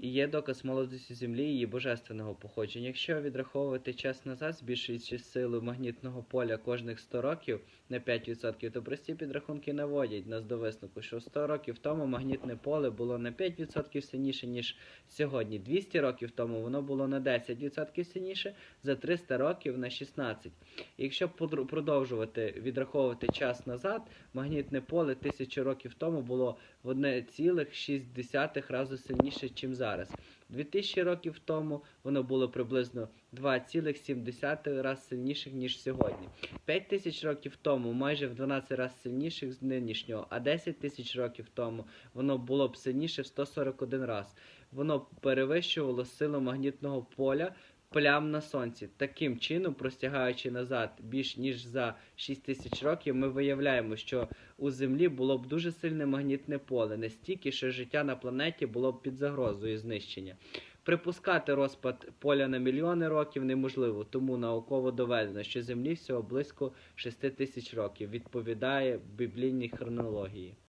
і є доказ молодості Землі і її божественного походження. Якщо відраховувати час назад, збільшуючи силу магнітного поля кожних 100 років на 5%, то прості підрахунки наводять нас до висновку, що 100 років тому магнітне поле було на 5% сильніше, ніж сьогодні. 200 років тому воно було на 10% сильніше, за 300 років на 16%. І якщо продовжувати відраховувати час назад, магнітне поле тисячу років тому було в 1,6 рази сильніше, ніж зараз. 2000 років тому воно було приблизно 2,7 раз сильніших, ніж сьогодні. 5000 років тому майже в 12 раз сильніших з нинішнього, а 10 тисяч років тому воно було б сильніше в 141 раз. Воно перевищувало силу магнітного поля плям на сонці. Таким чином, простягаючи назад більш ніж за 6 тисяч років, ми виявляємо, що у Землі було б дуже сильне магнітне поле, настільки, що життя на планеті було б під загрозою знищення. Припускати розпад поля на мільйони років неможливо, тому науково доведено, що Землі всього близько 6 тисяч років, відповідає біблійній хронології.